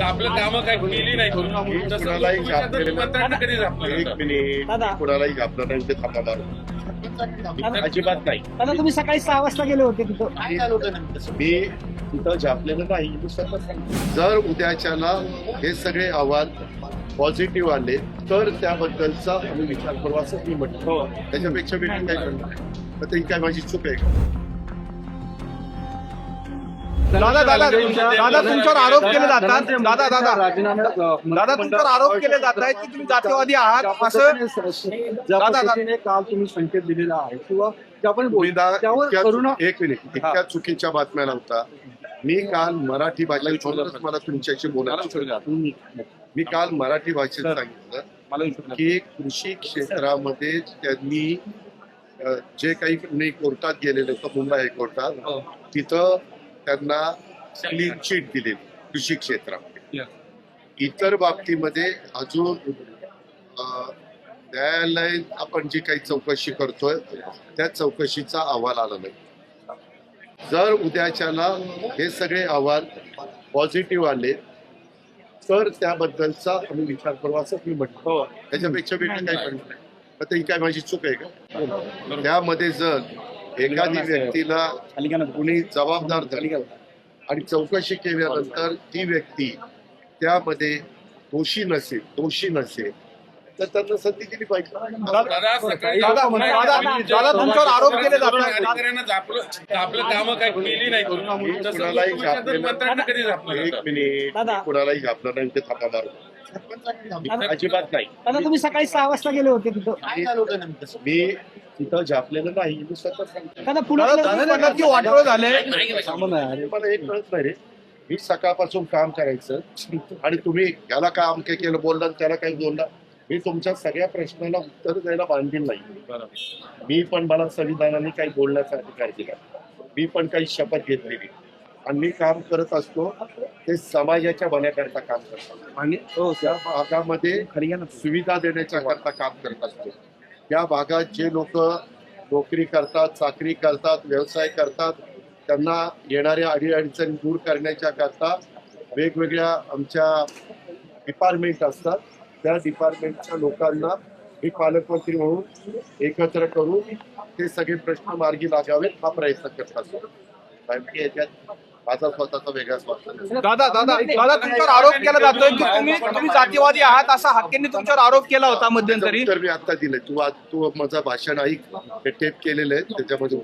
आपलं कामं काय केली नाही मी कुणालाही तुमच्या घाबरलेलं मंत्र्यांना कधी एक झापलं मिनिट. दादा. मी कुणालाही घाबरत नाही ते थांबा मारून. अजिबात नाही. दादा तुम्ही सकाळी सहा वाजता गेले होते तिथं. मी तिथं झापलेलं नाही मी स्वतः सांगतो. जर उद्याच्याला हे सगळे अहवाल पॉझिटिव्ह आले तर त्याबद्दलचा आम्ही विचार करू असं मी म्हणतो त्याच्यापेक्षा वेगळी काय करणार तर ती काय माझी चूक आहे का? दादा दादा दादा तुमच्यावर आरोप केले जातात. दादा दादा दादा. तुमच्यावर आरोप केले जात आहेत की तुम्ही जातीवादी आहात? असं ज्या दादा, काल तुम्ही संकेत दिलेला आहे किंवा एक मिनिट इतक्या चुकीच्या बातम्या नव्हता मी काल मराठी भाषेत मला तुमच्याशी बोलायचं मी काल मराठी भाषेत सांगितलं की कृषी क्षेत्रामध्ये त्यांनी जे काही मी कोर्टात गेलेले होतं मुंबई हायकोर्टात तिथं त्यांना क्लीन चिट दिलेली कृषी क्षेत्रामध्ये. इतर बाबतीमध्ये अजून न्यायालय आपण जी काही चौकशी करतोय त्या चौकशीचा अहवाल आला नाही. जर उद्याच्याला हे सगळे अहवाल पॉझिटिव्ह आले तर त्याबद्दलचा आम्ही विचार करू असं मी म्हणतो. त्याच्यापेक्षा वेगळी काय करणार तर ही काय माझी चूक आहे का? त्यामध्ये जर एखादी व्यक्तीला कुणी जबाबदार धरली आणि चौकशी केल्यानंतर ती व्यक्ती त्यामध्ये दोषी नसेल दोषी नसेल तर त्यांना संधी दिली पाहिजे. दादा सकाळी दादा, दादा, दादा, तुमच्यावर आरोप केले जातात. अधिकाऱ्यांना झापलं आपलं कामं काय केली नाही. मी तसं कुणालाही एक मिनिट. घाबरत नाही ते मारून अजिबात नाही तुम्ही सकाळी सहा वाजता गेले होते तिथं. मी तिथं झापलेलं नाही मी मला एक कळत नाही रे. मी सकाळपासून काम करायचं आणि तुम्ही याला काय अमके केलं बोलला त्याला काही बोलला. मी तुमच्या सगळ्या प्रश्नाला उत्तर द्यायला बांधील नाही. मी पण मला संविधानाने काही बोलण्याचा अधिकार दिला. मी पण काही शपथ घेतलेली. आणि मी काम करत असतो ते समाजाच्या भल्याकरता काम करतो. आणि त्या भागामध्ये सुविधा देण्याच्या करता काम करत असतो. या भागात जे लोक नोकरी करतात चाकरी करतात व्यवसाय करतात त्यांना येणाऱ्या अडीअडचणी दूर करण्याच्या करता वेगवेगळ्या आमच्या डिपार्टमेंट असतात. त्या डिपार्टमेंटच्या लोकांना मी पालकमंत्री म्हणून एकत्र करून ते सगळे प्रश्न मार्गी लागावेत हा प्रयत्न करत माझा स्वतःचा वेगळा स्वार्थ. दादा दादा दादा तुमच्यावर आरोप केला जातोय की तुम्ही तुम्ही जातीवादी आहात असा हक्केंनी तुमच्यावर आरोप केला होता मध्यंतरी. उत्तर मी आता दिलंय. तू आज तू माझं भाषण ऐक. टेप केलेलं आहे त्याच्यामध्ये